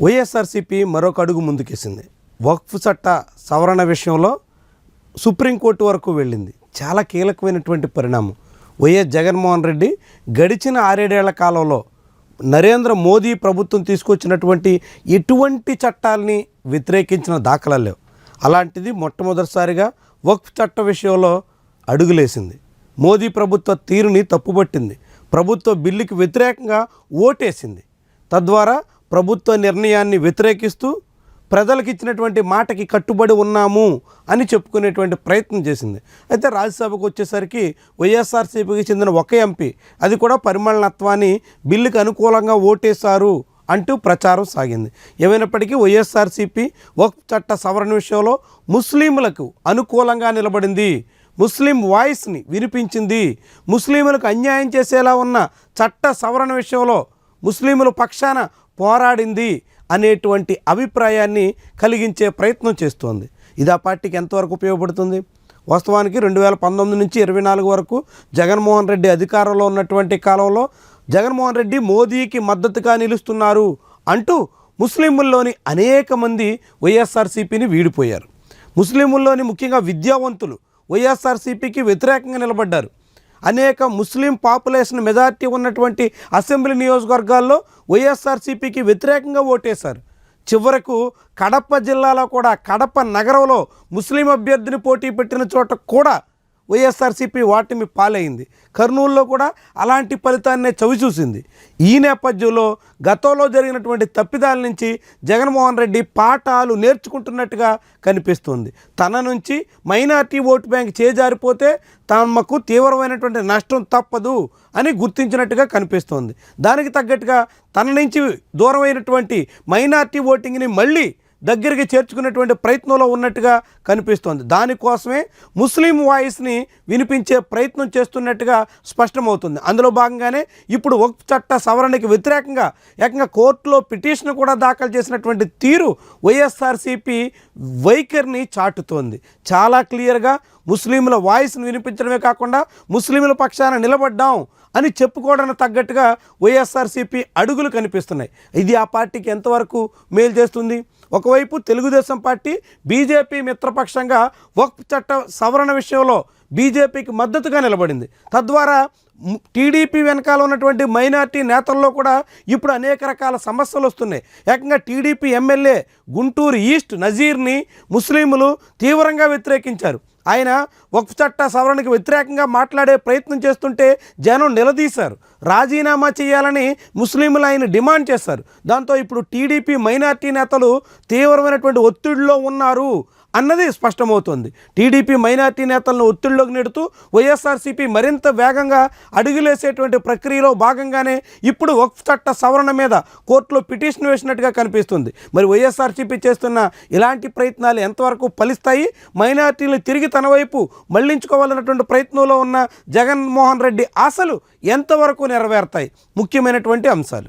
వైఎస్ఆర్సీపీ మరొక అడుగు ముందుకేసింది. వక్ఫ్ చట్ట సవరణ విషయంలో సుప్రీంకోర్టు వరకు వెళ్ళింది. చాలా కీలకమైనటువంటి పరిణామం. వైఎస్ జగన్మోహన్ రెడ్డి గడిచిన ఆరేడేళ్ళ కాలంలో నరేంద్ర మోదీ ప్రభుత్వం తీసుకొచ్చినటువంటి ఎటువంటి చట్టాలని వ్యతిరేకించిన దాఖలలేవు లేవు. అలాంటిది మొట్టమొదటిసారిగా వక్ఫ్ చట్ట విషయంలో అడుగులేసింది. మోదీ ప్రభుత్వ తీరుని తప్పుపట్టింది. ప్రభుత్వ బిల్లుకి వ్యతిరేకంగా ఓటేసింది. తద్వారా ప్రభుత్వ నిర్ణయాన్ని వ్యతిరేకిస్తూ ప్రజలకు ఇచ్చినటువంటి మాటకి కట్టుబడి ఉన్నాము అని చెప్పుకునేటువంటి ప్రయత్నం చేసింది. అయితే రాజ్యసభకు వచ్చేసరికి వైఎస్ఆర్సీపీకి చెందిన ఒక ఎంపీ అది కూడా పరిమళనత్వాన్ని బిల్లుకు అనుకూలంగా ఓటేశారు అంటూ ప్రచారం సాగింది. ఏమైనప్పటికీ వైఎస్ఆర్సీపీ ఒక చట్ట సవరణ విషయంలో ముస్లింలకు అనుకూలంగా నిలబడింది. ముస్లిం వాయిస్ని వినిపించింది. ముస్లింలకు అన్యాయం చేసేలా ఉన్న చట్ట సవరణ విషయంలో ముస్లింల పక్షాన పోరాడింది అనేటువంటి అభిప్రాయాన్ని కలిగించే ప్రయత్నం చేస్తోంది. ఇది ఆ పార్టీకి ఎంతవరకు ఉపయోగపడుతుంది? వాస్తవానికి రెండు వేల పంతొమ్మిది నుంచి ఇరవై నాలుగు వరకు జగన్మోహన్ రెడ్డి అధికారంలో ఉన్నటువంటి కాలంలో జగన్మోహన్ రెడ్డి మోదీకి మద్దతుగా నిలుస్తున్నారు అంటూ ముస్లింల్లోని అనేక మంది వైఎస్ఆర్సీపీని వీడిపోయారు. ముస్లింల్లోని ముఖ్యంగా విద్యావంతులు వైఎస్ఆర్సీపీకి వ్యతిరేకంగా నిలబడ్డారు. అనేక ముస్లిం పాపులేషన్ మెజార్టీ ఉన్నటువంటి అసెంబ్లీ నియోజకవర్గాల్లో వైఎస్ఆర్సీపీకి వ్యతిరేకంగా ఓటేశారు. చివరకు కడప జిల్లాలో కూడా కడప నగరంలో ముస్లిం అభ్యర్థిని పోటీ పెట్టిన చోట కూడా వైఎస్ఆర్సీపీ వాటిమి పాలైంది. కర్నూలులో కూడా అలాంటి ఫలితాన్నే చవిచూసింది. ఈ నేపథ్యంలో గతంలో జరిగినటువంటి తప్పిదాల నుంచి జగన్మోహన్ రెడ్డి పాఠాలు నేర్చుకుంటున్నట్టుగా కనిపిస్తుంది. తన నుంచి మైనార్టీ ఓటు బ్యాంక్ చేజారిపోతే తమకు తీవ్రమైనటువంటి నష్టం తప్పదు అని గుర్తించినట్టుగా కనిపిస్తోంది. దానికి తగ్గట్టుగా తన నుంచి దూరమైనటువంటి మైనార్టీ ఓటింగ్ని మళ్ళీ దగ్గరికి చేర్చుకునేటువంటి ప్రయత్నంలో ఉన్నట్టుగా కనిపిస్తోంది. దానికోసమే ముస్లిం వాయిస్ని వినిపించే ప్రయత్నం చేస్తున్నట్టుగా స్పష్టమవుతుంది. అందులో భాగంగానే ఇప్పుడు ఒక చట్ట సవరణకి వ్యతిరేకంగా ఏకంగా కోర్టులో పిటిషన్ కూడా దాఖలు చేసినటువంటి తీరు వైఎస్ఆర్సీపీ వైఖరిని చాటుతోంది. చాలా క్లియర్గా ముస్లింల వాయిస్ని వినిపించడమే కాకుండా ముస్లింల పక్షాన నిలబడ్డాం అని చెప్పుకోవడానికి తగ్గట్టుగా వైఎస్ఆర్సీపీ అడుగులు కనిపిస్తున్నాయి. ఇది ఆ పార్టీకి ఎంతవరకు మేలు చేస్తుంది? ఒకవైపు తెలుగుదేశం పార్టీ బీజేపీ మిత్రపక్షంగా వక్ఫ్ చట్ట సవరణ విషయంలో బీజేపీకి మద్దతుగా నిలబడింది. తద్వారా టీడీపీ వెనకాల ఉన్నటువంటి మైనార్టీ నేతల్లో కూడా ఇప్పుడు అనేక రకాల సమస్యలు వస్తున్నాయి. ఏకంగా టీడీపీ ఎమ్మెల్యే గుంటూరు ఈస్ట్ నజీర్ని ముస్లింలు తీవ్రంగా వ్యతిరేకించారు. ఆయన వక్ఫ్ చట్ట సవరణకు వ్యతిరేకంగా మాట్లాడే ప్రయత్నం చేస్తుంటే జనం నిలదీశారు. రాజీనామా చేయాలని ముస్లింలు ఆయన డిమాండ్ చేశారు. దాంతో ఇప్పుడు టీడీపీ మైనార్టీ నేతలు తీవ్రమైనటువంటి ఒత్తిడిలో ఉన్నారు. అన్నది స్పష్టమవుతోంది. టీడీపీ మైనార్టీ నేతలను ఒత్తిడిలోకి నెడుతూ వైఎస్ఆర్సీపీ మరింత వేగంగా అడుగులేసేటువంటి ప్రక్రియలో భాగంగానే ఇప్పుడు వక్ఫ్ చట్ట సవరణ మీద కోర్టులో పిటిషన్ వేసినట్టుగా కనిపిస్తుంది. మరి వైఎస్ఆర్సీపీ చేస్తున్న ఇలాంటి ప్రయత్నాలు ఎంతవరకు ఫలిస్తాయి? మైనార్టీలు తిరిగి తన వైపు మళ్ళించుకోవాలన్నటువంటి ప్రయత్నంలో ఉన్న జగన్మోహన్ రెడ్డి ఆశలు ఎంతవరకు నెరవేరుతాయి? ముఖ్యమైనటువంటి అంశాలు.